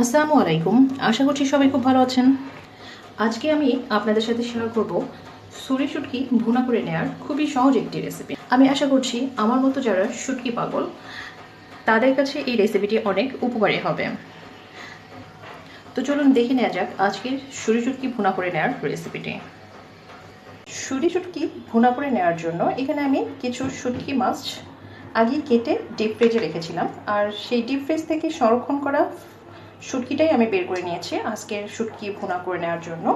আসসালামু আলাইকুম। আশা করছি সবাই খুব ভালো আছেন। আজকে আমি আপনাদের সাথে শেয়ার করব সুরি শুটকি ভুনা করে নেওয়ার খুবই সহজ একটি রেসিপি আমি আশা করছি আমার মতো যারা শুটকি পাগল, তাদের কাছে এই রেসিপিটি অনেক উপকারী হবে। তো চলুন দেখে নেওয়া যাক আজকের সুরি শুটকি ভুনা করে নেওয়ার রেসিপিটি সুরি শুটকি ভুনা করে নেওয়ার জন্য এখানে আমি কিছু শুটকি মাছ আগে কেটে ডিপ ফ্রিজে রেখেছিলাম। আর সেই ডিপ ফ্রিজ থেকে সংরক্ষণ করা শুটকিটাই আমি বের করে নিয়েছি আজকের শুটকি ভুনা করে নেওয়ার জন্য।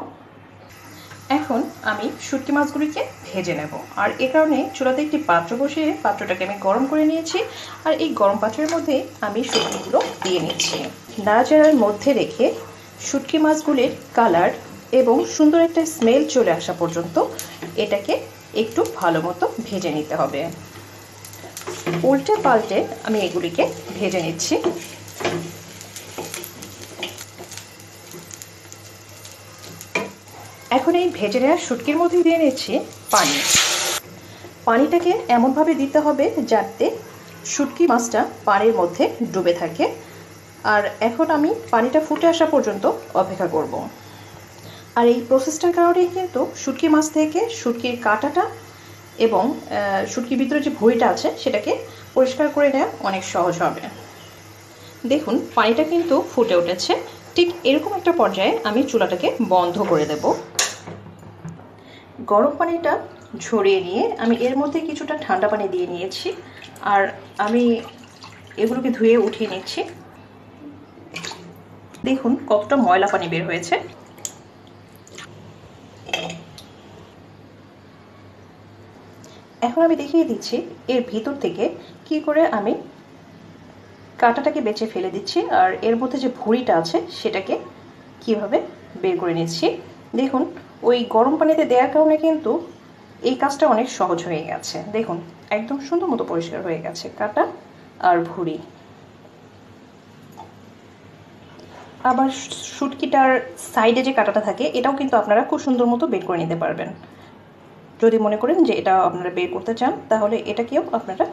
এখন আমি শুটকি মাছগুলিকে ভেজে নেব। আর এ কারণে চুলাতে একটি পাত্র বসিয়ে পাত্রটাকে আমি গরম করে নিয়েছি। আর এই গরম পাত্রের মধ্যে আমি শুটকিগুলো দিয়ে নিচ্ছি। নাড়াচাড়ার মধ্যে রেখে শুটকি মাছগুলির কালার এবং সুন্দর একটা স্মেল চলে আসা পর্যন্ত এটাকে একটু ভালো মতো ভেজে নিতে হবে। উল্টে পাল্টে আমি এগুলিকে ভেজে নিচ্ছি। এখন এই ভেজে নেওয়া শুটকির মধ্যে দিয়ে নিচ্ছি পানি। পানিটাকে এমনভাবে দিতে হবে যাতে শুটকি মাছটা পানির মধ্যে ডুবে থাকে। আর এখন আমি পানিটা ফুটে আসা পর্যন্ত অপেক্ষা করব। আর এই প্রসেসটার কারণে কিন্তু শুটকি মাছ থেকে শুটকির কাঁটাটা এবং শুটকির ভিতরে যে ভুঁড়িটা আছে সেটাকে পরিষ্কার করে নেওয়া অনেক সহজ হবে। দেখুন, পানিটা কিন্তু ফুটে উঠেছে। ঠিক এরকম একটা পর্যায়ে আমি চুলাটাকে বন্ধ করে দেব। গরম পানিটা ঝরিয়ে নিয়ে আমি এর মধ্যে কিছুটা ঠান্ডা পানি দিয়ে নিয়েছি। আর আমি এগুলোকে ধুয়ে উঠিয়ে নিচ্ছি। দেখুন কতটা ময়লা পানি বের হয়েছে। এখন আমি দেখিয়ে দিচ্ছি এর ভিতর থেকে কি করে আমি কাঁটাটাকে বেছে ফেলে দিচ্ছি আর এর মধ্যে যে ভুঁড়িটা আছে সেটাকে কীভাবে বের করে নিচ্ছি। দেখুন ওই গরম পানিতে দেওয়ার কারণে কিন্তু এই কাজটা অনেক সহজ হয়ে গেছে। দেখুন, একদম সুন্দর মতো পরিষ্কার হয়ে গেছে কাটা আর ভুঁড়ি। আবার শুটকিটার সাইডে যে কাটাটা থাকে, এটাও কিন্তু আপনারা খুব সুন্দর মতো বের করে নিতে পারবেন। যদি মনে করেন যে এটা আপনারা বের করতে চান, তাহলে এটাকেও আপনারা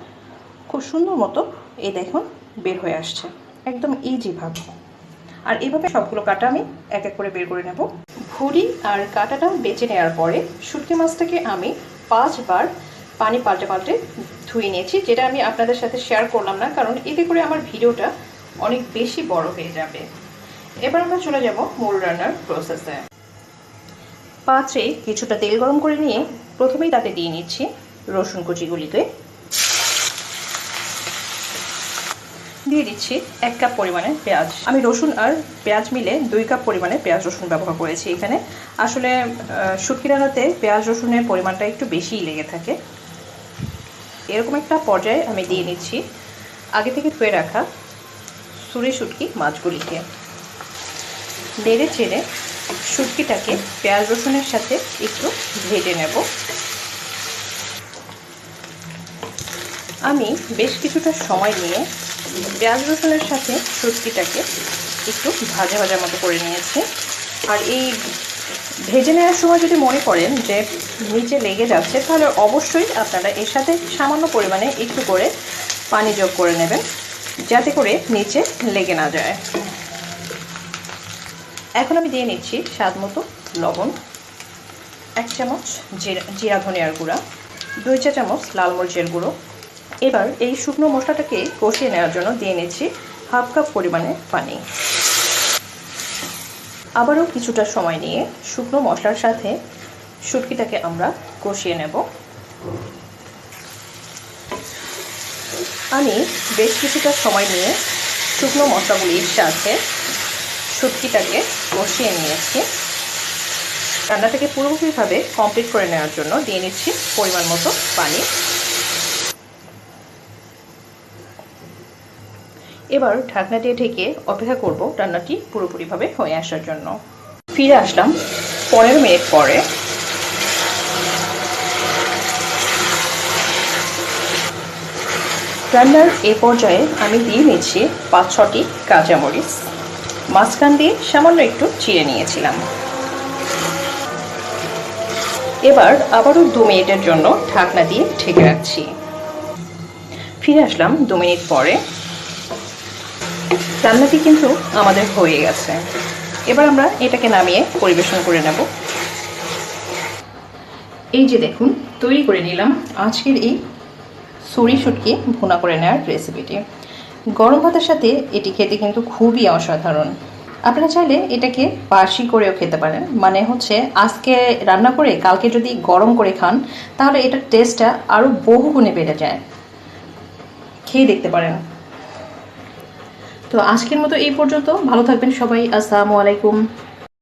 খুব সুন্দর মতো এই দেখুন বের হয়ে আসছে। একদম ইজিভাবে আর এইভাবে সবগুলো কাটা আমি এক এক করে বের করে নেব। ভুড়ি আর কাটাটা বেছে নেওয়ার পরে শুটকি মাছটাকে আমি পাঁচবার পানি পাল্টে পাল্টে ধুয়ে নিয়েছি, যেটা আমি আপনাদের সাথে শেয়ার করলাম না, কারণ এতে করে আমার ভিডিওটা অনেক বেশি বড় হয়ে যাবে। এবার আমরা চলে যাব মূল রান্নার প্রসেসে পাত্রে কিছুটা তেল গরম করে নিয়ে প্রথমেই তাতে দিয়ে নিচ্ছি রসুন কুচিগুলিকে। দিয়ে দিচ্ছি এক কাপ পরিমাণে পেঁয়াজ। আমি রসুন আর পেঁয়াজ মিলে দুই কাপ পরিমাণে পেঁয়াজ রসুন ব্যবহার করেছি এখানে। আসলে শুটকি রান্নাতে পেঁয়াজ রসুনের পরিমাণটা একটু বেশিই লেগে থাকে। এরকম একটা পর্যায়ে আমি দিয়ে নিচ্ছি আগে থেকে ধুয়ে রাখা সুরে শুটকি মাছগুলিকে। নেড়ে চেড়ে শুটকিটাকে পেঁয়াজ রসুনের সাথে একটু ভেজে নেব। আমি বেশ কিছুটা সময় নিয়ে পেঁয়াজ রসুনের সাথে শুটকিটাকে একটু ভাজা ভাজা মতো করে নিয়েছি। আর এই ভেজে নেওয়ার সময় যদি মনে করেন যে নিচে লেগে যাচ্ছে, তাহলে অবশ্যই আপনারা এর সাথে সামান্য পরিমাণে একটু করে পানি যোগ করে নেবেন, যাতে করে নিচে লেগে না যায়। এখন আমি দিয়ে নিচ্ছি স্বাদ মতো লবণ, এক চামচ জিরা জিরা ধনিয়ার গুঁড়া, দুই চা চামচ লাল মরিচের গুঁড়ো এবার এই শুকনো মশলাটাকে কষিয়ে নেওয়ার জন্য দিয়ে নিচ্ছি হাফ কাপ পরিমাণে পানি। আবারও কিছুটা সময় নিয়ে শুকনো মশলার সাথে শুটকিটাকে আমরা কষিয়ে নেব। আমি বেশ কিছুটা সময় নিয়ে শুকনো মশলাগুলির সাথে শুটকিটাকে কষিয়ে নিয়েছি। রান্নাটাকে পুরোপুরিভাবে কমপ্লিট করে নেওয়ার জন্য দিয়ে নিচ্ছি পরিমাণ মতো পানি। এবার ঢাকনা দিয়ে ঢেকে অপেক্ষা করব রান্নাটি পুরোপুরিভাবে হয়ে আসার জন্য। ফিরে আসলাম পনেরো মিনিট পরে। রান্নার এ পর্যায়ে আমি দিয়ে নিচ্ছি পাঁচ ছটি কাঁচামরিচ। মাঝখান দিয়ে সামান্য একটু চিড়ে নিয়েছিলাম। এবার আবারও দু মিনিটের জন্য ঢাকনা দিয়ে ঢেকে রাখছি। ফিরে আসলাম দু মিনিট পরে। রান্নাটি কিন্তু আমাদের হয়ে গেছে। এবার আমরা এটাকে নামিয়ে পরিবেশন করে নেব। এই যে দেখুন, তৈরি করে নিলাম আজকের এই সুরি শুটকি ভুনা করে নেওয়ার রেসিপিটি গরম ভাতের সাথে এটি খেতে কিন্তু খুবই অসাধারণ। আপনারা চাইলে এটাকে বাসি করেও খেতে পারেন। মানে হচ্ছে আজকে রান্না করে, কালকে যদি গরম করে খান, তাহলে এটার টেস্টটা আরও বহু গুণে বেড়ে যায়। খেয়ে দেখতে পারেন। তো আজকের মতো এই পর্যন্ত। ভালো থাকবেন সবাই। আসসালামু আলাইকুম।